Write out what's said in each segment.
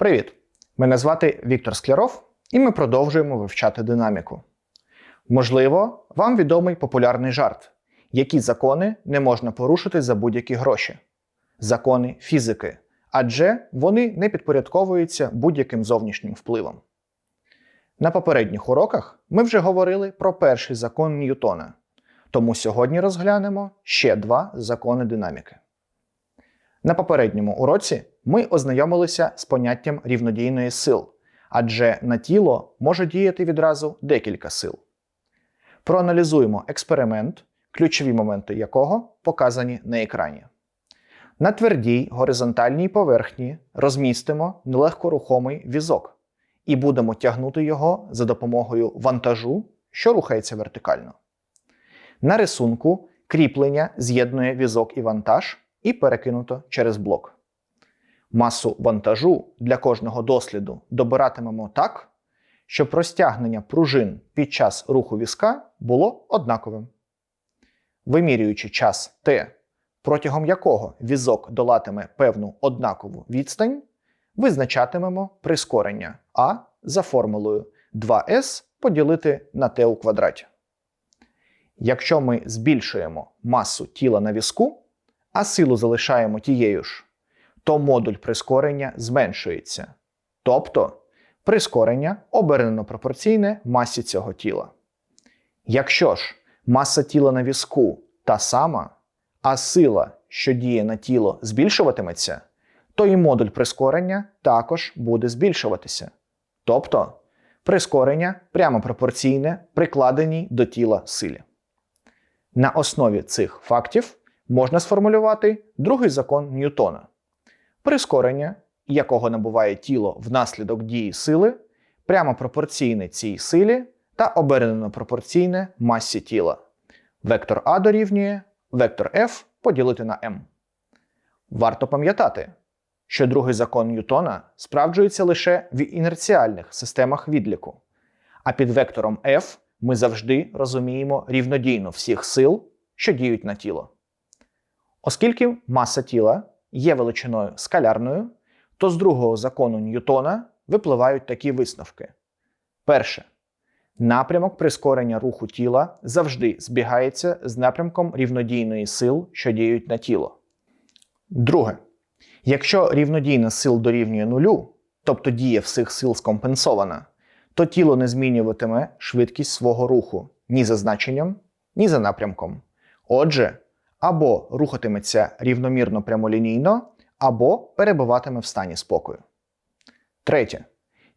Привіт! Мене звати Віктор Скляров, і ми продовжуємо вивчати динаміку. Можливо, вам відомий популярний жарт, які закони не можна порушити за будь-які гроші. Закони фізики, адже вони не підпорядковуються будь-яким зовнішнім впливом. На попередніх уроках ми вже говорили про перший закон Ньютона, тому сьогодні розглянемо ще два закони динаміки. На попередньому уроці ми ознайомилися з поняттям рівнодійної сил, адже на тіло може діяти відразу декілька сил. Проаналізуємо експеримент, ключові моменти якого показані на екрані. На твердій горизонтальній поверхні розмістимо нелегкорухомий візок і будемо тягнути його за допомогою вантажу, що рухається вертикально. На рисунку кріплення з'єднує візок і вантаж і перекинуто через блок. Масу вантажу для кожного досліду добиратимемо так, щоб розтягнення пружин під час руху візка було однаковим. Вимірюючи час t, протягом якого візок долатиме певну однакову відстань, визначатимемо прискорення А за формулою 2s поділити на t у квадраті. Якщо ми збільшуємо масу тіла на візку, а силу залишаємо тією ж, то модуль прискорення зменшується. Тобто прискорення обернено пропорційне масі цього тіла. Якщо ж маса тіла на візку та сама, а сила, що діє на тіло, збільшуватиметься, то і модуль прискорення також буде збільшуватися. Тобто прискорення прямо пропорційне прикладеній до тіла силі. На основі цих фактів можна сформулювати другий закон Ньютона. Прискорення, якого набуває тіло внаслідок дії сили, прямо пропорційне цій силі та обернено пропорційне масі тіла. Вектор А дорівнює вектор F поділити на m. Варто пам'ятати, що другий закон Ньютона справджується лише в інерціальних системах відліку, а під вектором F ми завжди розуміємо рівнодійно всіх сил, що діють на тіло. Оскільки маса тіла є величиною скалярною, то з другого закону Ньютона випливають такі висновки. Перше. Напрямок прискорення руху тіла завжди збігається з напрямком рівнодійної сил, що діють на тіло. Друге. Якщо рівнодійна сил дорівнює нулю, тобто дія всіх сил скомпенсована, то тіло не змінюватиме швидкість свого руху ні за значенням, ні за напрямком. Отже, або рухатиметься рівномірно прямолінійно, або перебуватиме в стані спокою. Третє.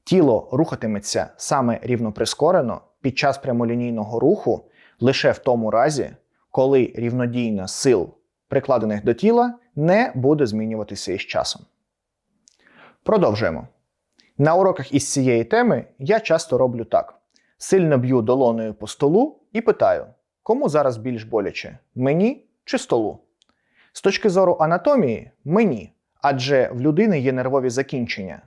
Тіло рухатиметься саме рівноприскорено під час прямолінійного руху лише в тому разі, коли рівнодійна сил, прикладених до тіла, не буде змінюватися із часом. Продовжуємо. На уроках із цієї теми я часто роблю так: сильно б'ю долоною по столу і питаю, кому зараз більш боляче мені чи столу? З точки зору анатомії мені, адже в людини є нервові закінчення.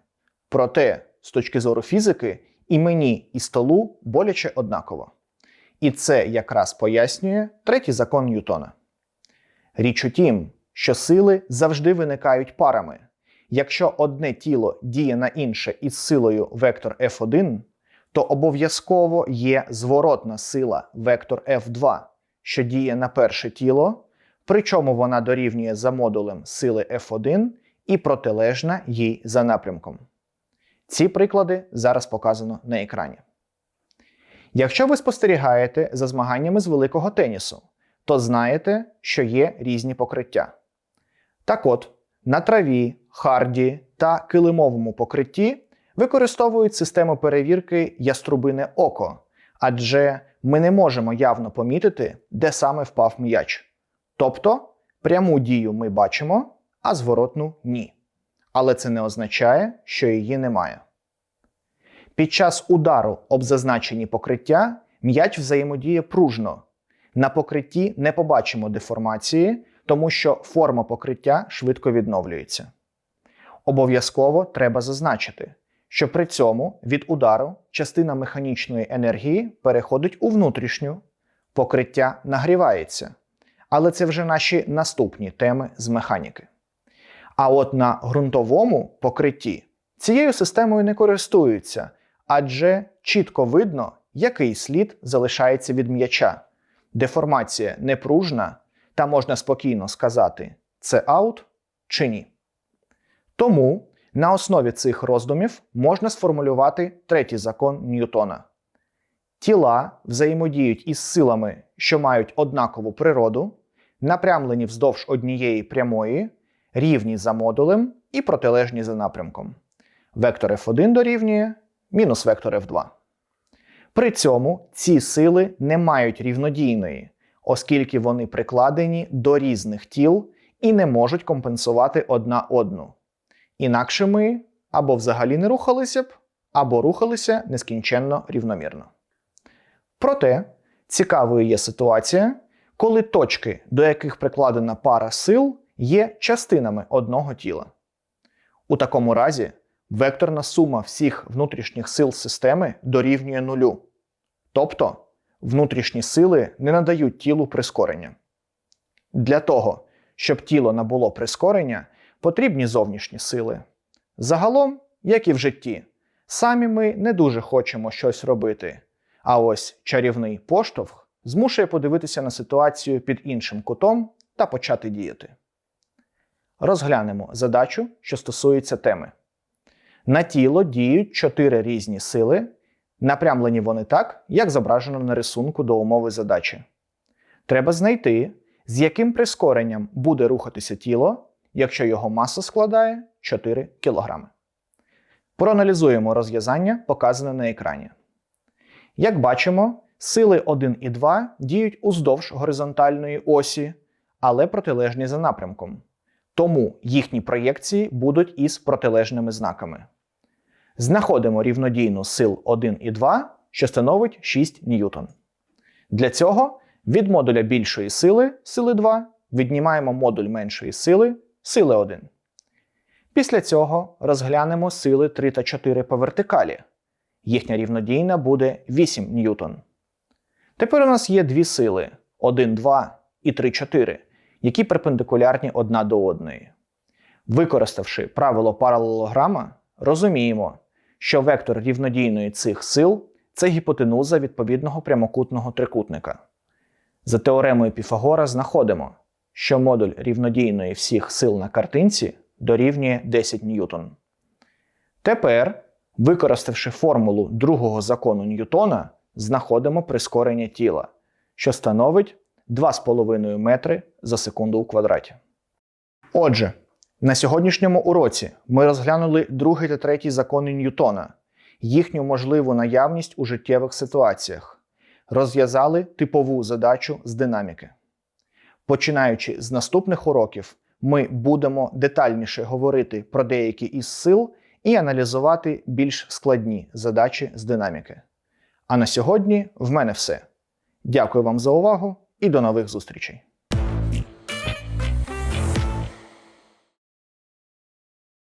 Проте, з точки зору фізики, і мені, і столу боляче однаково. І це якраз пояснює третій закон Ньютона. Річ у тім, що сили завжди виникають парами. Якщо одне тіло діє на інше із силою вектор F1, то обов'язково є зворотна сила вектор F2, що діє на перше тіло, причому вона дорівнює за модулем сили F1 і протилежна їй за напрямком. Ці приклади зараз показано на екрані. Якщо ви спостерігаєте за змаганнями з великого тенісу, то знаєте, що є різні покриття. Так от, на траві, харді та килимовому покритті використовують систему перевірки яструбине око, адже ми не можемо явно помітити, де саме впав м'яч. Тобто пряму дію ми бачимо, а зворотну ні. Але це не означає, що її немає. Під час удару об зазначені покриття м'яч взаємодіє пружно. На покритті не побачимо деформації, тому що форма покриття швидко відновлюється. Обов'язково треба зазначити, що при цьому від удару частина механічної енергії переходить у внутрішню, покриття нагрівається. Але це вже наші наступні теми з механіки. А от на ґрунтовому покритті цією системою не користуються, адже чітко видно, який слід залишається від м'яча. Деформація непружна, та можна спокійно сказати, це аут чи ні. Тому на основі цих роздумів можна сформулювати третій закон Ньютона. Тіла взаємодіють із силами, що мають однакову природу, напрямлені вздовж однієї прямої, рівні за модулем і протилежні за напрямком. Вектор F1 дорівнює мінус вектор F2. При цьому ці сили не мають рівнодійної, оскільки вони прикладені до різних тіл і не можуть компенсувати одна одну. Інакше ми або взагалі не рухалися б, або рухалися нескінченно рівномірно. Проте цікавою є ситуація, коли точки, до яких прикладена пара сил, є частинами одного тіла. У такому разі векторна сума всіх внутрішніх сил системи дорівнює нулю. Тобто внутрішні сили не надають тілу прискорення. Для того, щоб тіло набуло прискорення, потрібні зовнішні сили. Загалом, як і в житті, самі ми не дуже хочемо щось робити. А ось чарівний поштовх змушує подивитися на ситуацію під іншим кутом та почати діяти. Розглянемо задачу, що стосується теми. На тіло діють чотири різні сили, напрямлені вони так, як зображено на рисунку до умови задачі. Треба знайти, з яким прискоренням буде рухатися тіло, якщо його маса складає 4 кг. Проаналізуємо розв'язання, показане на екрані. Як бачимо, сили 1 і 2 діють уздовж горизонтальної осі, але протилежні за напрямком. Тому їхні проєкції будуть із протилежними знаками. Знаходимо рівнодійну сил 1 і 2, що становить 6 ньютон. Для цього від модуля більшої сили сили 2 віднімаємо модуль меншої сили сили 1. Після цього розглянемо сили 3 та 4 по вертикалі. Їхня рівнодійна буде 8 ньютон. Тепер у нас є дві сили 1, 2 і 3, 4, які перпендикулярні одна до одної. Використавши правило паралелограма, розуміємо, що вектор рівнодійної цих сил це гіпотенуза відповідного прямокутного трикутника. За теоремою Піфагора знаходимо, що модуль рівнодійної всіх сил на картинці дорівнює 10 ньютон. Тепер, використавши формулу другого закону Ньютона, знаходимо прискорення тіла, що становить 2,5 метри за секунду у квадраті. Отже, на сьогоднішньому уроці ми розглянули другий та третій закони Ньютона, їхню можливу наявність у життєвих ситуаціях, розв'язали типову задачу з динаміки. Починаючи з наступних уроків, ми будемо детальніше говорити про деякі із сил і аналізувати більш складні задачі з динаміки. А на сьогодні в мене все. Дякую вам за увагу і до нових зустрічей!